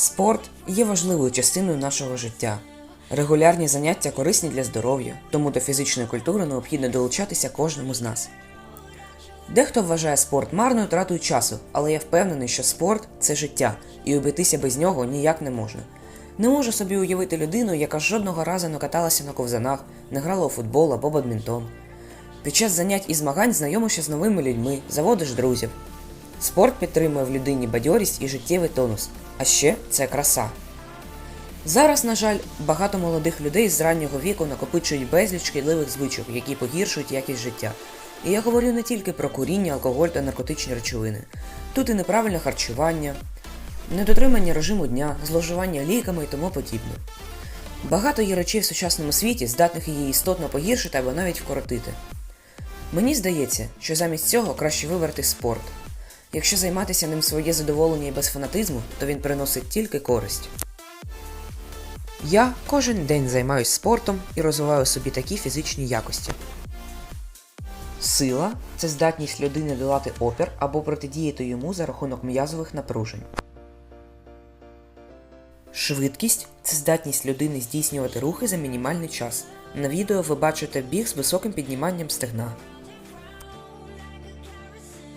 Спорт є важливою частиною нашого життя. Регулярні заняття корисні для здоров'я, тому до фізичної культури необхідно долучатися кожному з нас. Дехто вважає спорт марною тратою часу, але я впевнений, що спорт це життя, і обійтися без нього ніяк не можна. Не можу собі уявити людину, яка жодного разу не каталася на ковзанах, не грала у футбол або бадмінтон. Під час занять і змагань знайомишся з новими людьми, заводиш друзів. Спорт підтримує в людині бадьорість і життєвий тонус, а ще це краса. Зараз, на жаль, багато молодих людей з раннього віку накопичують безліч шкідливих звичок, які погіршують якість життя. І я говорю не тільки про куріння, алкоголь та наркотичні речовини. Тут і неправильне харчування, недотримання режиму дня, зловживання ліками і тому подібне. Багато є речей в сучасному світі, здатних її істотно погіршити або навіть вкоротити. Мені здається, що замість цього краще вибрати спорт. Якщо займатися ним своє задоволення і без фанатизму, то він приносить тільки користь. Я кожен день займаюся спортом і розвиваю собі такі фізичні якості. Сила це здатність людини долати опір або протидіяти йому за рахунок м'язових напружень. Швидкість це здатність людини здійснювати рухи за мінімальний час. На відео ви бачите біг з високим підніманням стегна.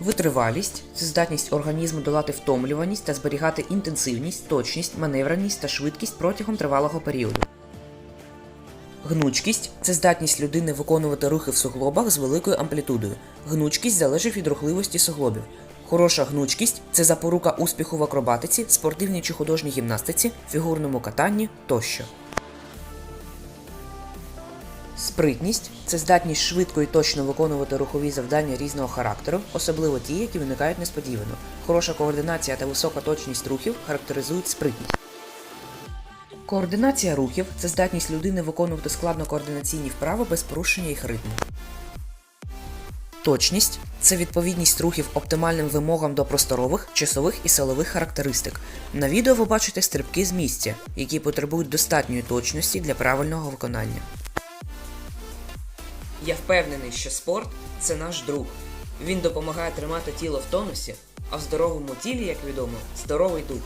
Витривалість це здатність організму долати втомлюваність та зберігати інтенсивність, точність, маневреність та швидкість протягом тривалого періоду. Гнучкість це здатність людини виконувати рухи в суглобах з великою амплітудою. Гнучкість залежить від рухливості суглобів. Хороша гнучкість це запорука успіху в акробатиці, спортивній чи художній гімнастиці, фігурному катанні тощо. Спритність це здатність швидко і точно виконувати рухові завдання різного характеру, особливо ті, які виникають несподівано. Хороша координація та висока точність рухів характеризують спритність. Координація рухів це здатність людини виконувати складно координаційні вправи без порушення їх ритму. Точність це відповідність рухів оптимальним вимогам до просторових, часових і силових характеристик. На відео ви бачите стрибки з місця, які потребують достатньої точності для правильного виконання. Я впевнений, що спорт це наш друг. Він допомагає тримати тіло в тонусі, а в здоровому тілі, як відомо, здоровий дух.